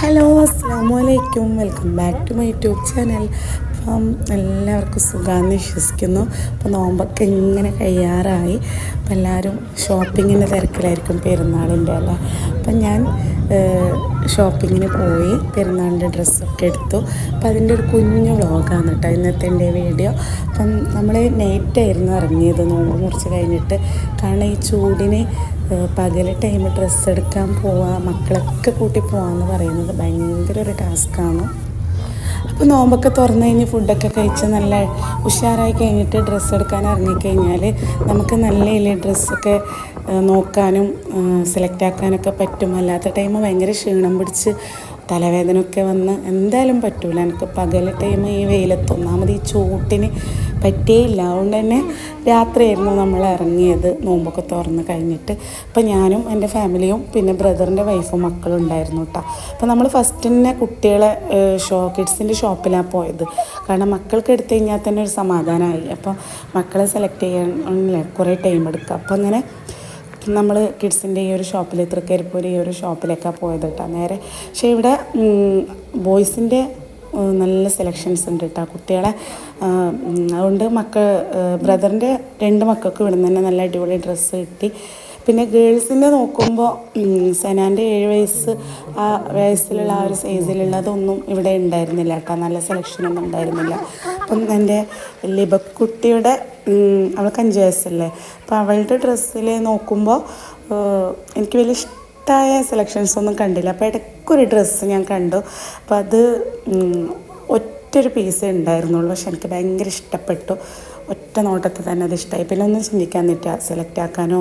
Hello അസ്സാം വലൈക്കും welcome back to my YouTube channel. അപ്പം എല്ലാവർക്കും സുഖമാണെന്ന് വിശ്വസിക്കുന്നു. അപ്പോൾ നോമ്പൊക്കെ ഇങ്ങനെ കഴിയാറായി. അപ്പം എല്ലാവരും ഷോപ്പിങ്ങിന്റെ തിരക്കിലായിരിക്കും പെരുന്നാളിന്റെ അല്ല? അപ്പം ഞാൻ ഷോപ്പിങ്ങിന് പോയി പെരുന്നാളിന്റെ ഡ്രസ്സൊക്കെ എടുത്തു. അപ്പം അതിന്റെ ഒരു കുഞ്ഞു വ്ളോഗാണ് കേട്ടോ ഇന്നത്തെ എന്റെ വീഡിയോ. അപ്പം നമ്മൾ നൈറ്റായിരുന്നു ഇറങ്ങിയത് നോമ്പ് മുറിച്ച് കഴിഞ്ഞിട്ട്. കാരണം ഈ ചൂടിന് പകൽ ടൈം ഡ്രസ്സ് എടുക്കാൻ പോവുക മക്കളൊക്കെ കൂട്ടി പോകാമെന്ന് പറയുന്നത് ഭയങ്കര ഒരു ടാസ്ക്കാണ്. അപ്പോൾ നോമ്പൊക്കെ തുറന്നു കഴിഞ്ഞ് ഫുഡൊക്കെ കഴിച്ച് നല്ല ഉഷാറായി കഴിഞ്ഞിട്ട് ഡ്രസ്സ് എടുക്കാൻ ഇറങ്ങിക്കഴിഞ്ഞാൽ നമുക്ക് നല്ല ഇല്ലേ ഡ്രസ്സൊക്കെ നോക്കാനും സെലക്ട് ആക്കാനൊക്കെ പറ്റും. അല്ലാത്ത ടൈം ഭയങ്കര ക്ഷീണം പിടിച്ച് തലവേദനയൊക്കെ വന്ന് എന്തായാലും പറ്റൂല. എനിക്ക് പകൽ ടൈം ഈ വെയിലത്ത് ഒന്നാമത് ഈ ചൂട്ടിന് പറ്റിയില്ല. അതുകൊണ്ട് തന്നെ രാത്രിയായിരുന്നു നമ്മൾ ഇറങ്ങിയത്. നോമ്പൊക്കെ തുറന്ന് കഴിഞ്ഞിട്ട്. അപ്പം ഞാനും എന്റെ ഫാമിലിയും പിന്നെ ബ്രദറിന്റെ വൈഫും മക്കളും ഉണ്ടായിരുന്നു കേട്ടോ. അപ്പം നമ്മൾ ഫസ്റ്റ് തന്നെ കുട്ടികളെ ഷോ കിഡ്സിന്റെ ഷോപ്പിലാണ് പോയത്. കാരണം മക്കൾക്ക് എടുത്തു കഴിഞ്ഞാൽ തന്നെ ഒരു സമാധാനമായി. അപ്പോൾ മക്കളെ സെലക്ട് ചെയ്യാൻ കുറേ ടൈം എടുക്കുക. അപ്പോൾ അങ്ങനെ നമ്മൾ കിഡ്സിന്റെ ഈ ഒരു ഷോപ്പിൽ തൃക്കരിപ്പൂർ ഈ ഒരു ഷോപ്പിലേക്കാണ് പോയത് കേട്ടോ നേരെ പക്ഷേ ഇവിടെ ബോയ്സിന്റെ നല്ല സെലക്ഷൻസ് ഉണ്ട് കേട്ടോ കുട്ടികളെ അതുകൊണ്ട് മക്കൾ ബ്രദറിന്റെ രണ്ട് മക്കൾക്ക് ഇവിടെ നിന്ന് തന്നെ നല്ല അടിപൊളി ഡ്രസ്സ് കിട്ടി. പിന്നെ ഗേൾസിന്റെ നോക്കുമ്പോൾ സനാന്റെ ഏഴ് വയസ്സ് ആ വയസ്സിലുള്ള ആ ഒരു സൈസിലുള്ളതൊന്നും ഇവിടെ ഉണ്ടായിരുന്നില്ല കേട്ടോ. നല്ല സെലക്ഷനൊന്നും ഉണ്ടായിരുന്നില്ല. അപ്പം എന്റെ ലിബക്കുട്ടിയുടെ അവൾക്ക് അഞ്ച് വയസ്സല്ലേ. അപ്പോൾ അവളുടെ ഡ്രസ്സിൽ നോക്കുമ്പോൾ എനിക്ക് വലിയ ഇഷ്ടമായ സെലക്ഷൻസ് ഒന്നും കണ്ടില്ല. അപ്പോൾ ഇടയ്ക്കൊരു ഡ്രസ്സ് ഞാൻ കണ്ടു. അപ്പോൾ അത് ഒറ്റൊരു പീസേ ഉണ്ടായിരുന്നുള്ളൂ. പക്ഷെ എനിക്ക് ഭയങ്കര ഇഷ്ടപ്പെട്ടു. ഒറ്റ നോട്ടത്തിൽ തന്നെ അത് ഇഷ്ടമായി പിന്നെ ഒന്നും ചിന്തിക്കാൻ നിന്നിട്ട സെലക്ട് ആക്കാനോ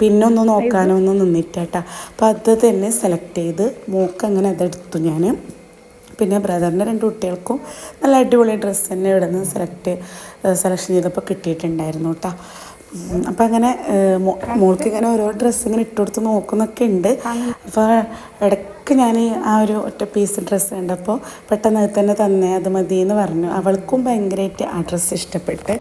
പിന്നെ ഒന്ന് നോക്കാനോ ഒന്നും നിന്നിട്ടാ അപ്പം അത് തന്നെ സെലക്ട് ചെയ്ത് മോക്ക് അങ്ങനെ അതെടുത്തു ഞാൻ പിന്നെ ബ്രദറിന്റെ രണ്ട് കുട്ടികൾക്കും നല്ല അടിപൊളി ഡ്രസ്സ് തന്നെ ഇവിടെ നിന്ന് സെലക്ട് സെലക്ഷൻ ചെയ്തപ്പോൾ കിട്ടിയിട്ടുണ്ടായിരുന്നു കേട്ടോ അപ്പം അങ്ങനെ മോൾക്ക് ഇങ്ങനെ ഓരോ ഡ്രസ്സ് ഇങ്ങനെ ഇട്ട് കൊടുത്ത് നോക്കുന്നൊക്കെ ഉണ്ട്. അപ്പോൾ ഇടയ്ക്ക് ഞാൻ ആ ഒരു ഒറ്റ പീസ് ഡ്രസ്സ് കണ്ടപ്പോൾ പെട്ടെന്ന് അത് തന്നെ തന്നെ അത് മതി എന്ന് പറഞ്ഞു. അവൾക്കും ഭയങ്കരമായിട്ട് ആ ഡ്രസ്സ് ഇഷ്ടപ്പെട്ട്.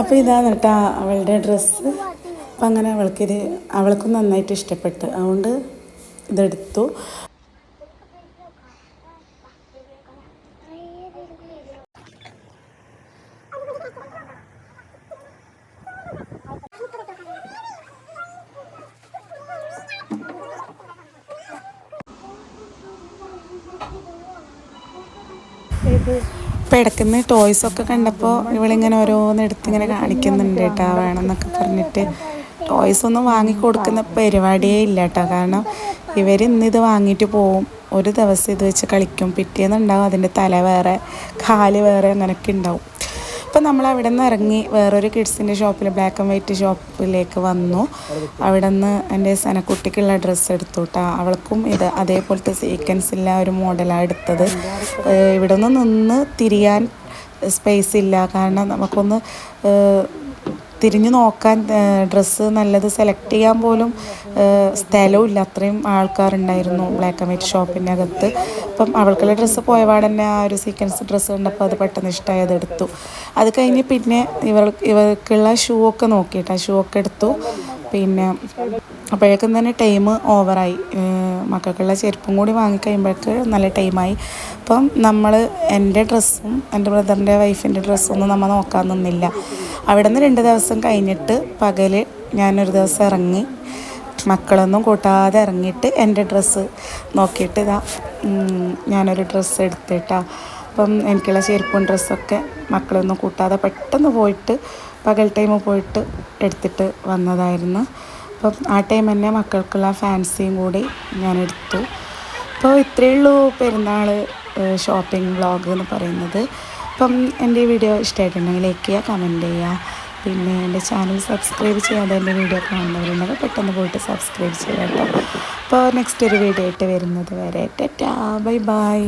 അപ്പോൾ ഇതാണ് കേട്ടോ അവളുടെ ഡ്രസ്സ് അപ്പം അങ്ങനെ അവൾക്കിത് അവൾക്കും നന്നായിട്ട് ഇഷ്ടപ്പെട്ടു. അതുകൊണ്ട് ഇതെടുത്തു. ഇപ്പം ഇടയ്ക്കുന്ന ടോയ്സൊക്കെ കണ്ടപ്പോൾ ഇവളിങ്ങനെ ഓരോന്ന് എടുത്തിങ്ങനെ കാണിക്കുന്നുണ്ട് കേട്ടോ വേണമെന്നൊക്കെ പറഞ്ഞിട്ട്. ടോയ്സ് ഒന്നും വാങ്ങിക്കൊടുക്കുന്ന പരിപാടിയേ ഇല്ല കേട്ടോ കാരണം ഇവർ ഇന്ന് ഇത് വാങ്ങിയിട്ട് പോവും. ഒരു ദിവസം ഇത് വെച്ച് കളിക്കും. പിറ്റേന്നുണ്ടാവും അതിന്റെ തല വേറെ കാൽ വേറെ അങ്ങനെയൊക്കെ ഉണ്ടാവും. അപ്പം നമ്മൾ അവിടെ നിന്ന് ഇറങ്ങി വേറൊരു കിഡ്സിന്റെ ഷോപ്പിൽ ബ്ലാക്ക് ആൻഡ് വൈറ്റ് ഷോപ്പിലേക്ക് വന്നു. അവിടെ നിന്ന് എന്റെ സനക്കുട്ടിക്കുള്ള ഡ്രസ്സ് എടുത്തു കേട്ടോ അവൾക്കും ഇത് അതേപോലത്തെ സീക്വൻസില്ല ഒരു മോഡലാണ് എടുത്തത്. ഇവിടെ നിന്ന് നിന്ന് തിരിയാൻ സ്പേസ് ഇല്ല. കാരണം നമുക്കൊന്ന് തിരിഞ്ഞു നോക്കാൻ ഡ്രസ്സ് നല്ലത് സെലക്ട് ചെയ്യാൻ പോലും സ്ഥലവും ഇല്ല അത്രയും ആൾക്കാരുണ്ടായിരുന്നു ബ്ലാക്ക് ആൻഡ് വൈറ്റ് ഷോപ്പിനകത്ത്. അപ്പം അവൾക്കുള്ള ഡ്രസ്സ് പോയപാട് തന്നെ ആ ഒരു സീക്വൻസ് ഡ്രസ്സ് കണ്ടപ്പോൾ അത് പെട്ടെന്ന് ഇഷ്ടമായി അത് എടുത്തു അത് കഴിഞ്ഞ് പിന്നെ ഇവർ ഇവർക്കുള്ള ഷൂ ഒക്കെ നോക്കിയിട്ട് ആ ഷൂ ഒക്കെ എടുത്തു. പിന്നെ അപ്പോഴേക്കും തന്നെ ടൈം ഓവറായി. മക്കൾക്കുള്ള ചെരുപ്പും കൂടി വാങ്ങിക്കഴിയുമ്പോഴേക്ക് നല്ല ടൈമായി. അപ്പം നമ്മൾ എന്റെ ഡ്രസ്സും എന്റെ ബ്രദറിന്റെ വൈഫിന്റെ ഡ്രസ്സൊന്നും നമ്മൾ നോക്കാൻ നിന്നില്ല. അവിടെ നിന്ന് രണ്ട് ദിവസം കഴിഞ്ഞിട്ട് പകൽ ഞാനൊരു ദിവസം ഇറങ്ങി. മക്കളൊന്നും കൂട്ടാതെ ഇറങ്ങിയിട്ട് എന്റെ ഡ്രസ്സ് നോക്കിയിട്ട് ഇതാ ഞാനൊരു ഡ്രസ്സ് എടുത്തിട്ടാ. അപ്പം എനിക്കുള്ള ചെരുപ്പും ഡ്രസ്സൊക്കെ മക്കളൊന്നും കൂട്ടാതെ പെട്ടെന്ന് പോയിട്ട് പകൽ ടൈം പോയിട്ട് എടുത്തിട്ട് വന്നതായിരുന്നു. അപ്പം ആ ടൈം തന്നെ മക്കൾക്കുള്ള ഫാൻസിയും കൂടി ഞാൻ എടുത്തു. അപ്പോൾ ഇത്രയേ ഉള്ളൂ പെരുന്നാൾ ഷോപ്പിംഗ് വ്ളോഗ് എന്ന് പറയുന്നത്. അപ്പം എന്റെ വീഡിയോ ഇഷ്ടമായിട്ടുണ്ടെങ്കിൽ ലൈക്ക് ചെയ്യുക കമന്റ് ചെയ്യുക. പിന്നെ എന്റെ ചാനൽ സബ്സ്ക്രൈബ് ചെയ്യാതെ എന്റെ വീഡിയോ കാണുന്നവരുണ്ടെങ്കിൽ പെട്ടെന്ന് പോയിട്ട് സബ്സ്ക്രൈബ് ചെയ്യാം കേട്ടോ. അപ്പോൾ നെക്സ്റ്റ് ഒരു വീഡിയോ ആയിട്ട് വരുന്നത് വരെ. Tata bye bye